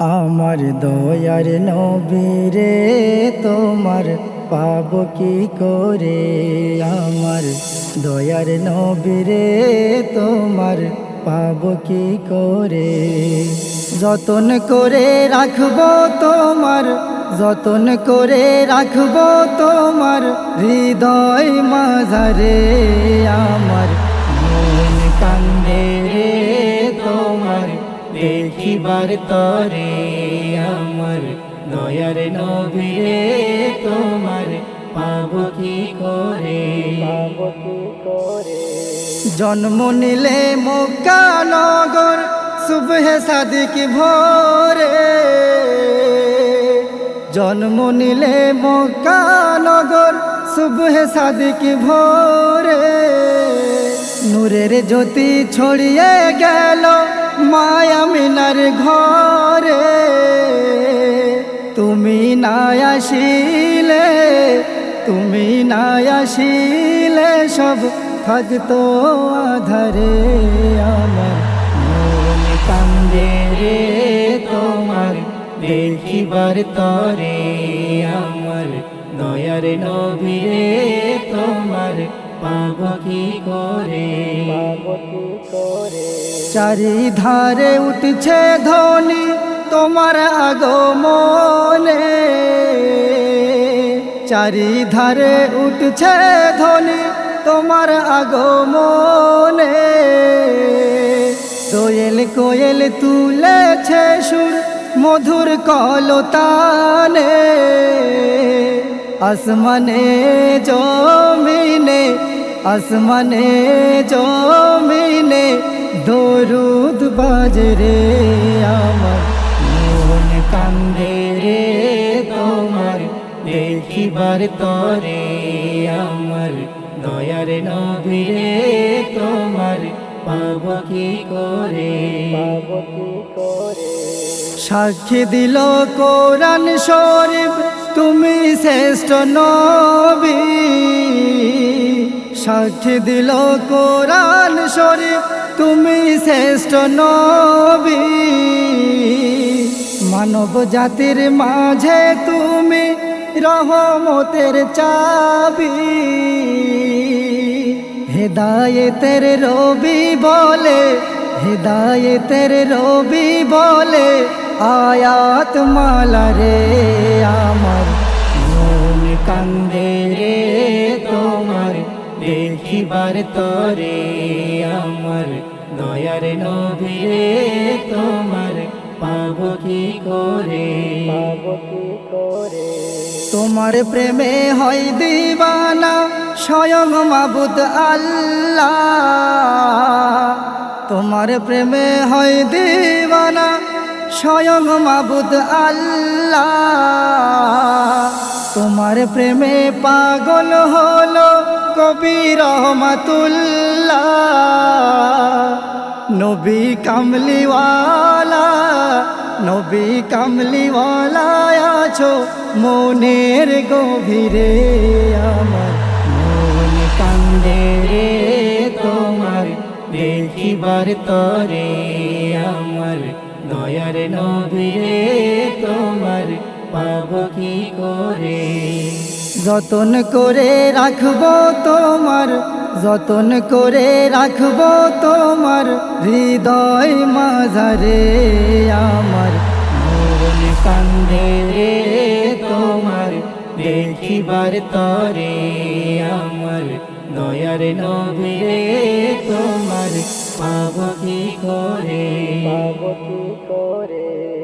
আমার দয়ার নবীরে তোমার পাব কি করে? আমার দয়ার নবীরে তোমার পাব কি করে? যতন করে রাখব তোমার, যতন করে রাখব তোমার হৃদয় মাঝারে। আমার দেখিবার তরে আমার দয়ার নবীরে তোমার পাব কি করে? জন্ম নিলে মক্কা নগর, সুবহে সাদিক ভোরে। জন্ম নিলে মক্কা নগর, সুবহে সাদিক ভোরে। নূরের জ্যোতি ছড়িয়ে গেল মায়া মিনার ঘরে তুমি না আসিলে, তুমি না আসিলে, সব থাকতো আধারে আমার। মন কান্দে রে তোমার, দেখিবার তরে আমার। দয়ার নবীরে তোমার পাব কি করে? চারিধারে উঠছে ধ্বনি তোমার আগমনে। চারিধারে উঠছে ধ্বনি তোমার আগমনে। দোয়েল কোয়েল তুলেছে সুর মধুর কলতানে। আসমানে জমিনে আসমানে জমিনে দরুদ বাজরে আমার। মন কান্দে রে তোমার দেখিবার তরে আমার। দয়ার নবীরে তোমার পাব কি করে? পাব কি করে? সাক্ষী দিল কোরআন শরীফ তুমি শ্রেষ্ঠ নবী। সাক্ষী দিল কোরআন শরীফ, তুমি শ্রেষ্ঠ নবী। মানব জাতির মাঝে তুমি রহমতের চাবি। হেদায়েতের রবি বলে, হেদায়েতের রবি বলে, আয়াত মালা রে আমার দেখিবার তরে আমার দয়ার নবীরে তোমার পাব কি করে? তোমার প্রেমে হয় দিবানা স্বয়ং মাবুদ আল্লাহ। তোমার প্রেমে হয় দিবানা স্বয়ং মাবুদ আল্লাহ। তোমার প্রেমে পাগল হলো কবি রহমাতুল্লাহ। নবী কামলিওয়ালা নবী কামলিওয়ালা আছো মনের গভীরে আমার। মন কান্দে রে তোমার, দেখিবার তরে আমার। দয়ার নবীরে তোমার পাব কি করে? যতন করে রাখব তোমার যতন করে রাখব তোমার হৃদয় মাঝারে আমার। মন কান্দে রে তোমার দেখিবার তরে আমার। দয়ার নবীরে তোমার পাব কি করে? পাব কি করে?